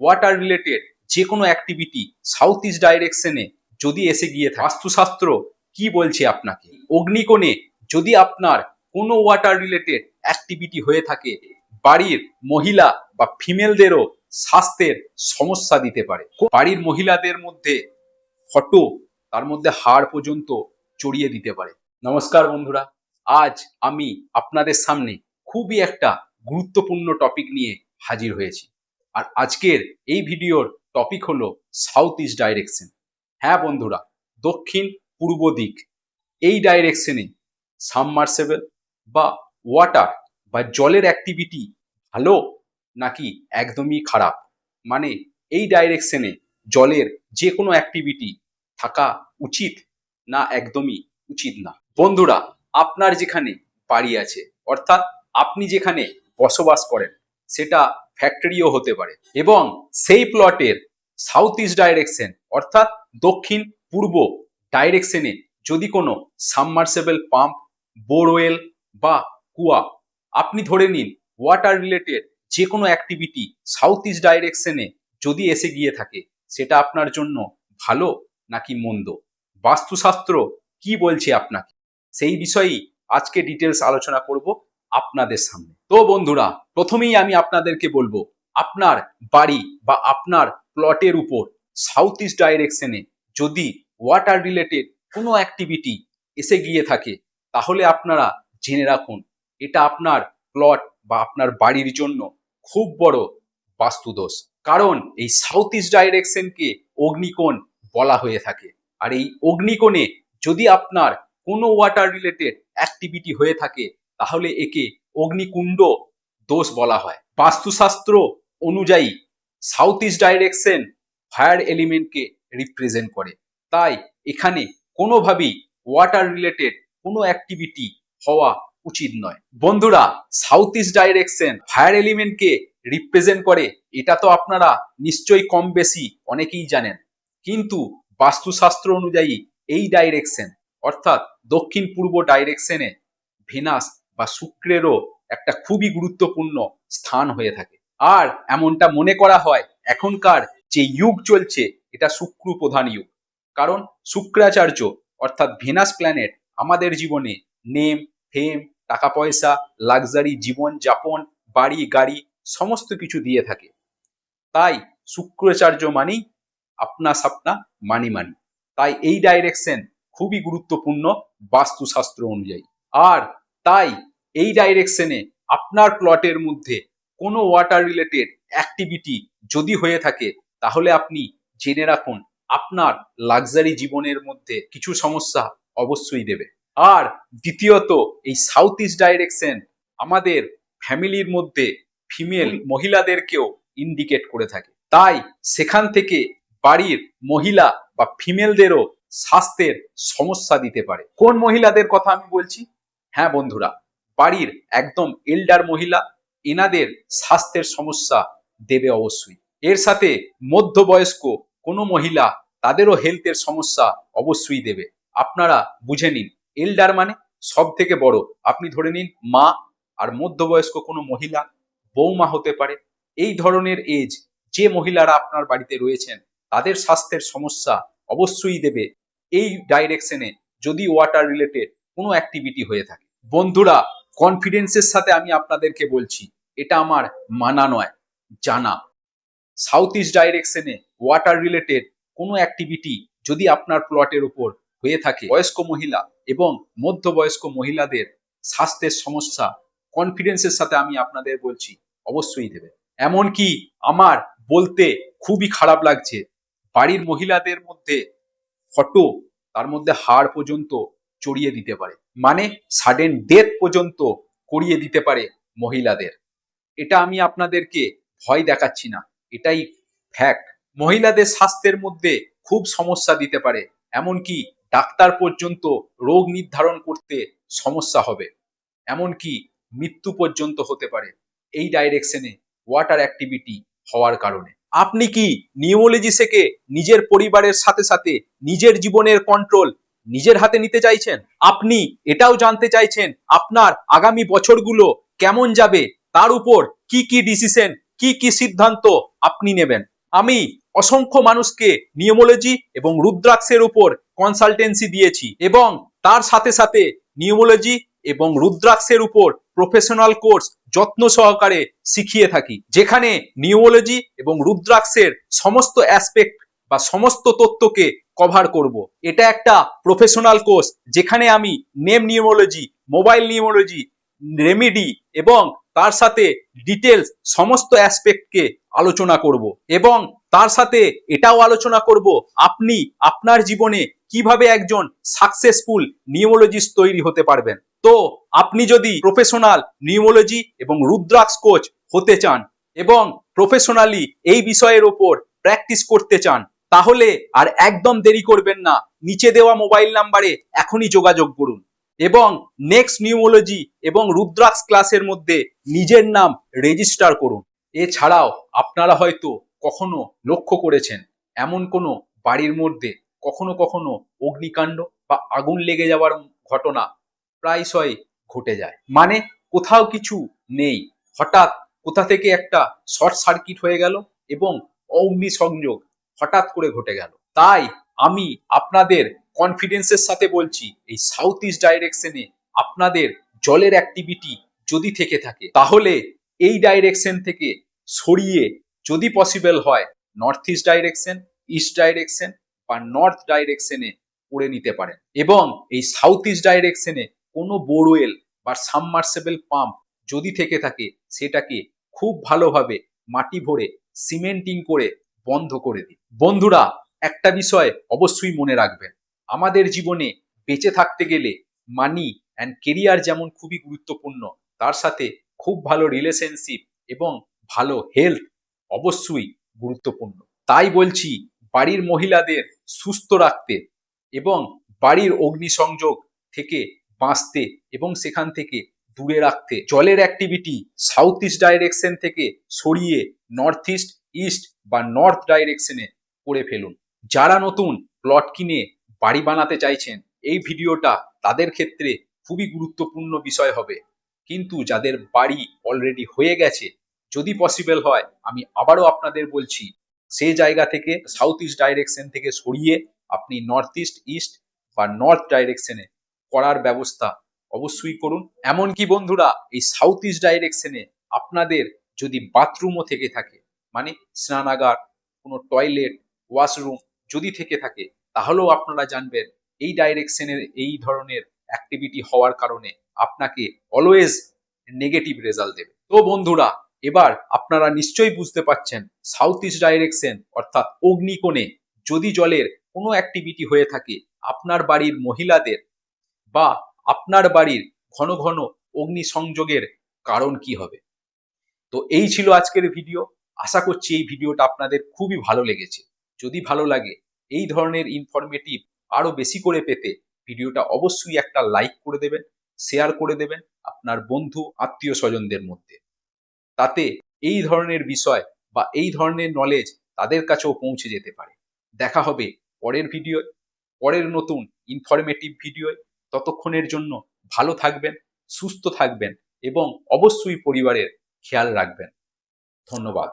Water related যে কোনো activity south east ডাইরেকশনে যদি এসে গিয়ে বাস্তুশাস্ত্র কি বলছে আপনাকে? অগ্নিকোণে যদি আপনার কোনো ওয়াটার রিলেটেড অ্যাক্টিভিটি হয়ে থাকে, বাড়ির মহিলা বা ফিমেলদেরও স্বাস্থ্যের সমস্যা দিতে পারে। বাড়ির মহিলাদের মধ্যে ফটো তার মধ্যে হাড় পর্যন্ত চড়িয়ে দিতে পারে। নমস্কার বন্ধুরা, আজ আমি আপনাদের সামনে খুবই একটা গুরুত্বপূর্ণ টপিক নিয়ে হাজির হয়েছি। আর আজকের এই ভিডিওর টপিক হলো সাউথ ইস্ট ডাইরেকশন হ্যাঁ বন্ধুরা, দক্ষিণ পূর্ব দিক, এই ডাইরেকশনে সাবমার্সেবল বা ওয়াটার বা জলের অ্যাক্টিভিটি ভালো নাকি একদমই খারাপ? মানে এই ডাইরেকশনে জলের যে কোনো অ্যাক্টিভিটি থাকা উচিত না একদমই উচিত না। বন্ধুরা, আপনার যেখানে বাড়ি আছে, অর্থাৎ আপনি যেখানে বসবাস করেন, সেটা ফ্যাক্টরিও হতে পারে। এবং সেই প্লটের সাউথ ইস্ট ডাইরেকশন অর্থাৎ দক্ষিণ পূর্ব ডাইরেকশনে যদি কোনো সাবমার্সেবল পাম্প বোরওয়েল বা কুয়া, আপনি ধরে নিন ওয়াটার রিলেটেড যে কোনো অ্যাক্টিভিটি সাউথ ইস্ট ডাইরেকশনে যদি এসে গিয়ে থাকে, সেটা আপনার জন্য ভালো নাকি মন্দ? বাস্তুশাস্ত্র কি বলছে আপনাকে? সেই বিষয়েই আজকে ডিটেলস আলোচনা করব। আপনাদের সামনে। তো বন্ধুরা, প্রথমেই আমি আপনাদেরকে বলব, আপনার বাড়ি বা আপনার প্লটের উপর সাউথ ইস্ট ডাইরেকশনে যদি ওয়াটার রিলেটেড কোনো অ্যাক্টিভিটি এসে গিয়ে থাকে, তাহলে আপনারা জেনে রাখুন, এটা আপনার প্লট বা আপনার বাড়ির জন্য খুব বড় বাস্তুদোষ। কারণ এই সাউথ ইস্ট ডাইরেকশনকে অগ্নিকোণ বলা হয়ে থাকে। আর এই অগ্নিকোণে যদি আপনার কোনো ওয়াটার রিলেটেড অ্যাক্টিভিটি হয়ে থাকে তাহলে একে অগ্নিকুণ্ড দোষ বলা হয়। বাস্তুশাস্ত্র অনুযায়ী সাউথ ইস্ট ডাইরেকশন ফায়ার এলিমেন্টকে রিপ্রেজেন্ট করে। তাই এখানে কোনোভাবেই ওয়াটার রিলেটেড কোনো অ্যাক্টিভিটি হওয়া উচিত নয়। বন্ধুরা সাউথ ইস্ট ডাইরেকশন ফায়ার এলিমেন্টকে রিপ্রেজেন্ট করে, এটা তো আপনারা নিশ্চয়ই কম বেশি অনেকেই জানেন। কিন্তু বাস্তুশাস্ত্র অনুযায়ী এই ডাইরেকশন অর্থাৎ দক্ষিণ পূর্ব ডাইরেকশনে ভেনাস বা শুক্রেরও একটা খুবই গুরুত্বপূর্ণ স্থান হয়ে থাকে। আর এমনটা মনে করা হয় এখনকার যে যুগ চলছে, এটা শুক্র প্রধান যুগ। কারণ শুক্রাচার্য অর্থাৎ ভেনাস প্ল্যানেট আমাদের জীবনে নেম, ফেম টাকা পয়সা লাক্সারি, জীবন যাপন, বাড়ি, গাড়ি সমস্ত কিছু দিয়ে থাকে। তাই শুক্রাচার্য মানেই আপনা সাপনা, মানি মানি। তাই এই ডাইরেকশন খুবই গুরুত্বপূর্ণ বাস্তুশাস্ত্র অনুযায়ী। আর তাই এই ডাইরেকশনে আপনার প্লটের মধ্যে কোনো ওয়াটার রিলেটেড অ্যাক্টিভিটি যদি হয়ে থাকে তাহলে আপনি জেনে রাখুন আপনার লাক্সারি জীবনের মধ্যে কিছু সমস্যা অবশ্যই দেবে। আর দ্বিতীয়ত এই সাউথ ইস্ট ডাইরেকশন আমাদের ফ্যামিলির মধ্যে ফিমেল মহিলাদেরকেও ইন্ডিকেট করে থাকে। তাই সেখান থেকে বাড়ির মহিলা বা ফিমেলদেরও স্বাস্থ্যের সমস্যা দিতে পারে। কোন মহিলাদের কথা আমি বলছি? হ্যাঁ বন্ধুরা বাড়ির একদম এল্ডার মহিলা, এনাদের স্বাস্থ্যের সমস্যা দেবে অবশ্যই। এর সাথে মধ্যবয়স্ক কোনো মহিলা, তাদেরও হেলথের সমস্যা অবশ্যই দেবে। আপনারা বুঝে নিন এল্ডার মানে সব থেকে বড়। আপনি ধরে নিন মা আর মধ্যবয়স্ক কোনো মহিলা, বৌমা হতে পারে। এই ধরনের এজ যে মহিলারা আপনার বাড়িতে রয়েছেন, তাদের স্বাস্থ্যের সমস্যা অবশ্যই দেবে। এই ডাইরেকশনে যদি ওয়াটার রিলেটেড কোনো অ্যাক্টিভিটি হয়ে থাকে। বন্ধুরা কনফিডেন্সের সাথে আমি আপনাদেরকে বলছি, এটা আমার মানা নয়, জানা। সাউথ ইস্ট ডাইরেকশনে ওয়াটার রিলেটেড কোনো অ্যাক্টিভিটি যদি আপনার প্লটের উপর হয়ে থাকে, বয়স্ক মহিলা এবং মধ্যবয়স্ক মহিলাদের স্বাস্থ্যের সমস্যা কনফিডেন্সের সাথে আমি আপনাদের বলছি, অবশ্যই দেবে এমনকি আমার বলতে খুবই খারাপ লাগছে, বাড়ির মহিলাদের মধ্যে ফটো তার মধ্যে হাড় পর্যন্ত চড়িয়ে দিতে পারে। মানে সাডেন ডেথ পর্যন্ত করিয়ে দিতে পারে মহিলাদের। এটা আমি আপনাদেরকে ভয় দেখাচ্ছি না। এটাই ফ্যাক্ট মহিলাদের স্বাস্থ্যের মধ্যে খুব সমস্যা দিতে পারে। এমনকি ডাক্তার পর্যন্ত রোগ নির্ধারণ করতে সমস্যা হবে। এমনকি মৃত্যু পর্যন্ত হতে পারে। এই ডাইরেকশনে ওয়াটার অ্যাক্টিভিটি হওয়ার কারণে। আপনি কি নিউমোলজি থেকে নিজের পরিবারের সাথে সাথে নিজের জীবনের কন্ট্রোল নিজের হাতে নিতে চাইছেন? আপনি এটাও জানতে চাইছেন আপনার আগামী বছরগুলো কেমন যাবে? তার উপর কি কি ডিসিশন কি কি সিদ্ধান্ত আপনি নেবেন? আমি অসংখ্য মানুষকে নিউমোলজি এবং রুদ্রাক্ষের উপর কনসালটেন্সি দিয়েছি এবং তার সাথে সাথে নিউমোলজি এবং রুদ্রাক্ষের উপর প্রফেশনাল কোর্স যত্ন সহকারে শিখিয়ে থাকি। যেখানে নিউমোলজি এবং রুদ্রাক্ষের সমস্ত অ্যাসপেক্ট বা সমস্ত তথ্যকে কভার করব। এটা একটা প্রফেশনাল কোর্স যেখানে আমি name numerology mobile numerology remedy এবং তার সাথে ডিটেলস সমস্ত অ্যাসপেক্টকে আলোচনা করব। এবং তার সাথে এটাও আলোচনা করব, আপনি আপনার জীবনে কীভাবে একজন সাকসেসফুল নিউমোলজিস্ট তৈরি হতে পারবেন। তো আপনি যদি প্রফেশনাল নিউমোলজি এবং রুদ্রাক্ষ কোচ হতে চান এবং প্রফেশনালি এই বিষয়ের ওপর প্র্যাকটিস করতে চান তাহলে আর একদম দেরি করবেন না। নিচে দেওয়া মোবাইল নাম্বারে এখনই যোগাযোগ করুন। এবং নেক্সট নিউমোলজি এবং রুদ্রাক্ষ ক্লাসের মধ্যে নিজের নাম রেজিস্টার করুন। এছাড়াও আপনারা হয়তো কখনো লক্ষ্য করেছেন, এমন কোনো বাড়ির মধ্যে কখনো কখনো অগ্নিকাণ্ড বা আগুন লেগে যাওয়ার ঘটনা প্রায়শই ঘটে যায়। মানে কোথাও কিছু নেই। হঠাৎ কোথা থেকে একটা শর্ট সার্কিট হয়ে গেল এবং অগ্নিসংযোগ হঠাৎ করে ঘটে গেল। তাই আমি আপনাদের কনফিডেন্সের সাথে বলছি, এই সাউথ ইস্ট ডাইরেকশনে আপনাদের জলের অ্যাক্টিভিটি যদি থেকে থাকে, তাহলে এই ডাইরেকশন থেকে সরিয়ে যদি পসিবল হয় north east direction east direction বা নর্থ ডাইরেকশনে করে নিতে পারেন। এবং এই সাউথ ইস্ট ডাইরেকশনে কোনো বোরওয়েল বা সাবমার্সেবল পাম্প যদি থেকে থাকে, সেটাকে খুব ভালোভাবে মাটি ভরে সিমেন্টিং করে বন্ধ করে দিন। বন্ধুরা, একটা বিষয় অবশ্যই মনে রাখবেন। আমাদের জীবনে বেঁচে থাকতে গেলে মানি অ্যান্ড কেরিয়ার যেমন খুবই গুরুত্বপূর্ণ, তার সাথে খুব ভালো রিলেশনশিপ এবং ভালো হেলথ অবশ্যই গুরুত্বপূর্ণ। তাই বলছি, বাড়ির মহিলাদের সুস্থ রাখতে এবং বাড়ির অগ্নিসংযোগ থেকে বাঁচতে এবং সেখান থেকে দূরে রাখতে। জলের অ্যাক্টিভিটি সাউথ ইস্ট ডাইরেকশন থেকে সরিয়ে নর্থ ইস্ট ইস্ট বা নর্থ ডাইরেকশনে করে ফেলুন। যারা নতুন প্লট কিনে বাড়ি বানাতে চাইছেন, এই ভিডিওটা তাদের ক্ষেত্রে খুবই গুরুত্বপূর্ণ বিষয় হবে। কিন্তু যাদের বাড়ি অলরেডি হয়ে গেছে, যদি পসিবল হয়, আমি আবারও আপনাদের বলছি সেই জায়গা থেকে সাউথ ইস্ট ডাইরেকশন থেকে সরিয়ে আপনি নর্থ ইস্ট ইস্ট বা নর্থ ডাইরেকশনে করার ব্যবস্থা অবশ্যই করুন। এমনকি বন্ধুরা, এই সাউথ ইস্ট ডাইরেকশনে আপনাদের যদি বাথরুমও থেকে থাকে মানে স্নানাগার, কোনো টয়লেট ওয়াশরুম যদি থেকে থাকে, তাহলেও আপনারা জানবেন এই ডাইরেকশনের এই ধরনের অ্যাক্টিভিটি হওয়ার কারণে আপনাকে অলওয়েজ নেগেটিভ রেজাল্ট দেবে। তো বন্ধুরা, এবার আপনারা নিশ্চয়ই বুঝতে পাচ্ছেন সাউথ ইস্ট ডাইরেকশন অর্থাৎ অগ্নিকোণে যদি জলের কোনো অ্যাক্টিভিটি হয়ে থাকে, আপনার বাড়ির মহিলাদের বা আপনার বাড়ির ঘন ঘন অগ্নি সংযোগের কারণ কি হবে? তো এই ছিল আজকের ভিডিও আশা করছি এই ভিডিওটা আপনাদের খুবই ভালো লেগেছে। যদি ভালো লাগে, এই ধরনের ইনফরমেটিভ আরও বেশি করে পেতে ভিডিওটা অবশ্যই একটা লাইক করে দেবেন শেয়ার করে দেবেন আপনার বন্ধু, আত্মীয় স্বজনদের মধ্যে। তাতে এই ধরনের বিষয় বা এই ধরনের নলেজ তাদের কাছেও পৌঁছে যেতে পারে। দেখা হবে পরের ভিডিও পরের নতুন ইনফরমেটিভ ভিডিও ততক্ষণের জন্য ভালো থাকবেন, সুস্থ থাকবেন এবং অবশ্যই পরিবারের খেয়াল রাখবেন। ধন্যবাদ।